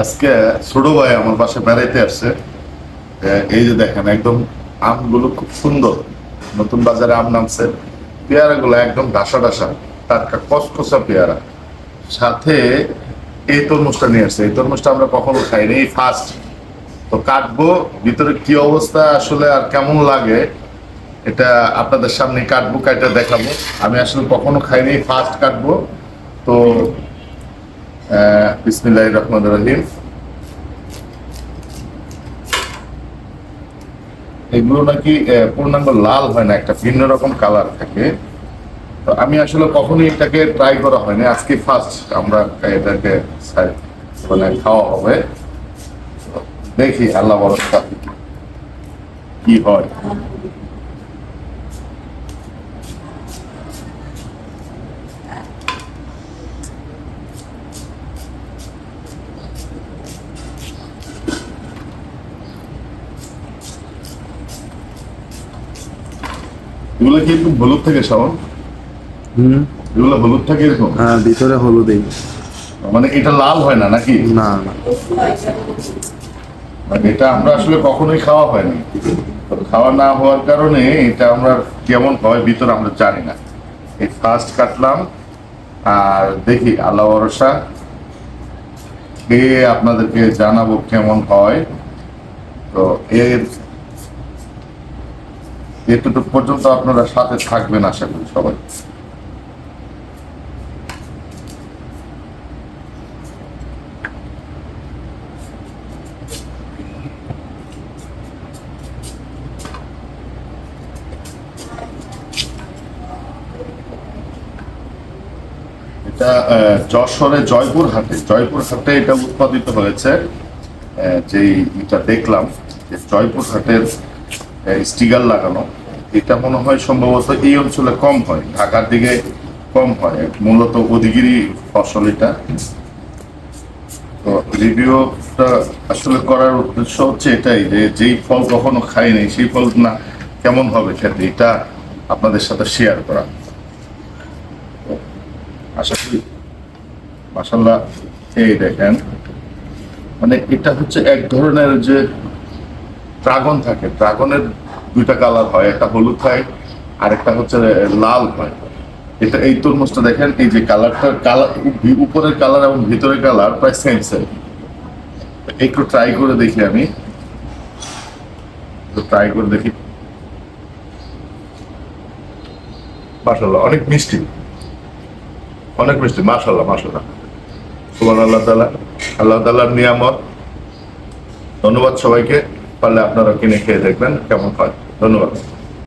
আজকে ছোট ভাই আমার পাশে বেড়াইতে আসছে। এই যে দেখেন, একদম আমগুলো খুব সুন্দর। নতুন বাজারে আম নামছে। পেয়ারা গুলো একদম ডাসা ডাসা টাটকা কসকসা পেয়ারা। সাথে এই তরমুজটা নিয়ে আসছে। এই তরমুজটা আমরা কখনো খাইনি এই ফার্স্ট তো কাটবো, ভিতরে কি অবস্থা, আসলে আর কেমন লাগে, এটা আপনাদের সামনে কাটবো, কাটা দেখাবো। আমি আসলে কখনো খাইনি ফার্স্ট কাটবো। তো বিসমিল্লাহ রহমান রহিম। এগুলো নাকি পূর্ণাঙ্গ লাল হয় না, একটা ভিন্ন রকম কালার থাকে। তো আমি আসলে কখনোই এটাকে ট্রাই করা হয়নি। আজকে ফার্স্ট আমরা এটাকে মানে খাওয়া হবে। দেখি, আল্লাহ ভরসা কি হয়? এগুলো কি একটু হলুদ থাকে শাওন? হুম। এগুলো হলুদ থাকে এরকম? হ্যাঁ ভিতরে হলুদেই। মানে এটা লাল হয় না নাকি? না না। মানে এটা আমরা আসলে কখনোই খাওয়া হয়নি। খাওয়া না হওয়ার কারণে এটা আমরা কেমন হয় ভিতরে আমরা জানি না। এই ফার্স্ট কাটলাম আর দেখি আল্লাহ ভরসা খেয়ে আপনাদেরকে জানাব কেমন হয়। তো এর এতটুকু পর্যন্ত আপনারা সাথে থাকবেন আশা করি সবাই। এটা যশোরে জয়পুর হাটে জয়পুর হাটে এটা উৎপাদিত হয়েছে। যেই এটা দেখলাম, যে জয়পুর হাটের স্টিগার লাগানো, এটা মনে হয় সম্ভবত এই অঞ্চলে কম হয়, ঢাকার দিকে কম হয়, মূলত অধিগিরি ফসল এটা। তো রিভিউটা আসলে করার উদ্দেশ্য হচ্ছে এটাই যে যেই ফল কখনো সেই ফল না, কেমন হবে খেতে, এটা আপনাদের সাথে শেয়ার করা। আশা করি মাসাল্লাহ এই দেখেন মানে এটা হচ্ছে এক ধরনের যে ড্রাগন থাকে। ড্রাগনের দুইটা কালার হয়, একটা হলুদ হয় আর একটা হচ্ছে লাল হয়। এটা এই তরমুজটা দেখেন, এই যে কালারটা, কালার, উপরের কালার এবং ভিতরের কালার প্রায় সেম সেম একটু ট্রাই করে দেখি আমি। ট্রাই করে দেখি। মাসাল্লাহ অনেক মিষ্টি। অনেক মিষ্টি মাসাল্লাহ মাসাল্লাহ সুবান আল্লাহ তালা আল্লাহ তালার নিয়ামত। ধন্যবাদ সবাইকে। পারলে আপনারা কিনে খেয়ে দেখবেন কেমন হয়। ধন্যবাদ।